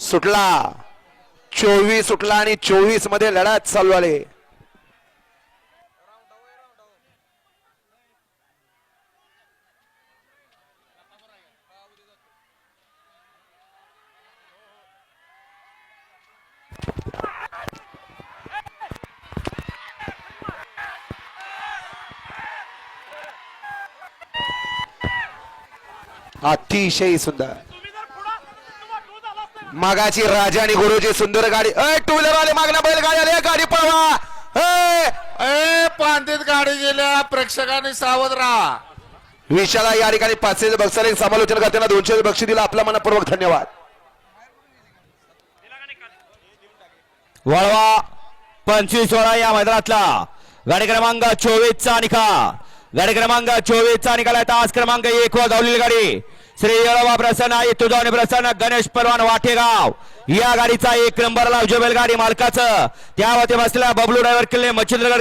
सुटला. चोवीस सुटला आणि चोवीसमध्ये लढत चालू आले. अतिशय सुंदर. मागाची राजा आणि गुरुची सुंदर गाडी. अय टू व्हीलर वाले मागण्या बैलगाडी आली गाडी पळवा. अय, ए पांदित गाडी गेल्या. प्रेक्षकांनी सावध राहा. विशाला या ठिकाणी पाचशे बक्षाने समालोचन करताना दोनशे बक्षी दिला. आपला मनपूर्वक धन्यवाद. वळवा पंचवीस सोळा या मैदानातला. गाडी क्रमांक चोवीस चा निकाल. गाडी क्रमांक चोवीस चा निकाल आहे. तास क्रमांक एक वर धावलेली गाडी. श्री येळोबा प्रसन्न आई तुझावणी प्रसन्न गणेश परवान वाटेगाव. या गाडीचा एक नंबरला बैलगाडी मालकाचं. त्यावरती बसलेला बबलू ड्रायव्हर किल्ले मच्छिंद्रगड